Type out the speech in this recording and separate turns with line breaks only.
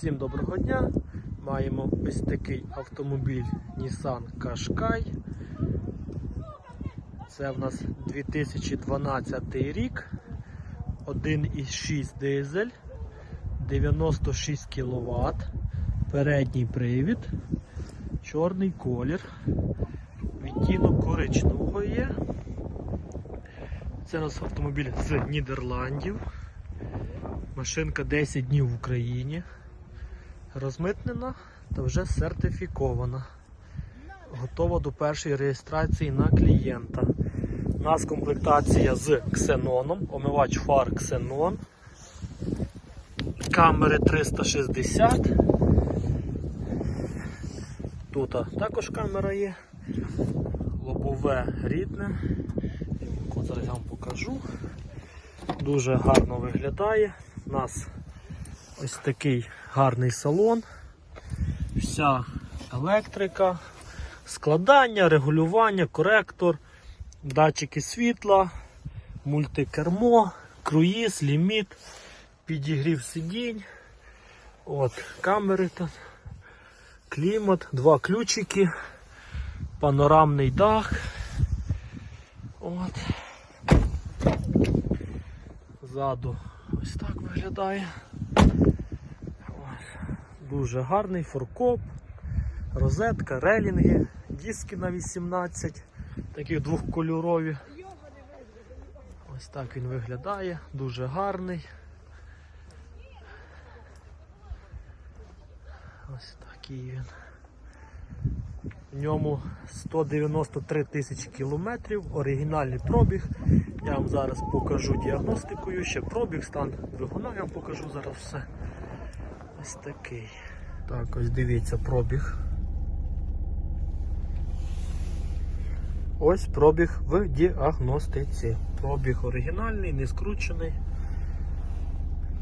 Всім доброго дня. Маємо ось такий автомобіль Nissan Qashqai. Це в нас 2012 рік. 1,6 дизель, 96 кВт, передній привід, чорний колір, відтінок коричневого є. Це у нас автомобіль з Нідерландів. Машинка 10 днів в Україні. Розмитнена та вже сертифікована. Готова до першої реєстрації на клієнта. У нас комплектація з ксеноном, омивач фар ксенон. Камери 360. Тут також камера є. Лобове рідне. Зараз я вам покажу. Дуже гарно виглядає. У нас ось такий гарний салон. Вся електрика, складання, регулювання, коректор, датчики світла, мультикермо, круїз, ліміт, підігрів сидінь. От, камери тут, клімат, два ключики, панорамний дах. От. Ззаду ось так виглядає. Дуже гарний форкоп, розетка, релінги, диски на 18, такі двохкольорові. Ось так він виглядає, дуже гарний. Ось такий він. В ньому 193 тисячі кілометрів, оригінальний пробіг. Я вам зараз покажу діагностикою, ще пробіг, стан двигуна, я вам покажу зараз все. Ось такий. Так, ось дивіться пробіг. Ось пробіг в діагностиці. Пробіг оригінальний, не скручений.